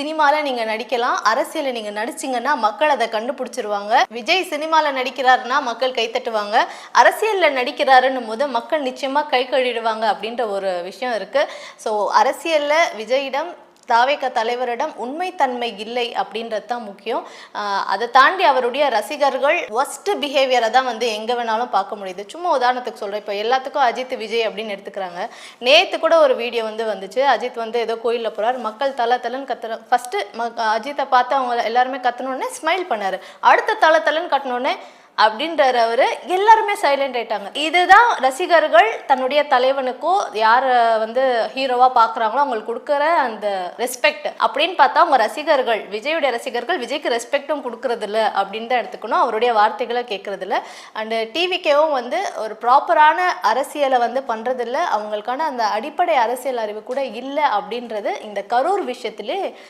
சினிமால நீங்க நடிக்கலாம். அரசியல நீங்க நடிச்சீங்கன்னா மக்கள் அதை கண்டுபிடிச்சிருவாங்க. விஜய் சினிமால நடிக்கிறாருன்னா மக்கள் கைத்தட்டுவாங்க அரசியல்ல நடிக்கிறாருன்னும் போது மக்கள் நிச்சயமா கை கழுவிடுவாங்க அப்படின்ற ஒரு விஷயம் இருக்கு. ஸோ அரசியல்ல விஜயிடம் தாவேக தலைவரிடம் உண்மைத்தன்மை இல்லை அப்படின்றது தான் முக்கியம். அதை தாண்டி அவருடைய ரசிகர்கள் ஒஸ்ட் பிஹேவியரை தான் வந்து எங்கே வேணாலும் பார்க்க முடியுது. சும்மா உதாரணத்துக்கு சொல்கிறேன் இப்போ எல்லாத்துக்கும் அஜித் விஜய் அப்படின்னு எடுத்துக்கிறாங்க. நேற்று கூட ஒரு வீடியோ வந்து வந்துச்சு. அஜித் வந்து ஏதோ கோயிலில் போகிறார் மக்கள் தலை தலைன்னு கத்துற ஃபஸ்ட்டு அஜித்தை பார்த்து அவங்க எல்லாருமே கத்தனோடனே ஸ்மைல் பண்ணார். அடுத்த தலை தலைன்னு கட்டினோடனே அப்படின்றார் அவர். எல்லாருமே சைலண்ட் ஆயிட்டாங்க. இதுதான் ரசிகர்கள் தன்னுடைய தலைவனுக்கோ யார் வந்து ஹீரோவா பார்க்குறாங்களோ அவங்களுக்கு கொடுக்குற அந்த ரெஸ்பெக்ட் அப்படின்னு பார்த்தா அவங்க ரசிகர்கள் விஜயுடைய ரசிகர்கள் விஜய்க்கு ரெஸ்பெக்டும் கொடுக்கறது இல்லை அப்படின்னு தான் எடுத்துக்கணும். அவருடைய வார்த்தைகளை கேட்கறது இல்லை அண்ட் டிவிக்கேவும் வந்து ஒரு ப்ராப்பரான அரசியலை வந்து பண்றது அவங்களுக்கான அந்த அடிப்படை அரசியல் அறிவு கூட இல்லை அப்படின்றது இந்த கரூர் விஷயத்திலே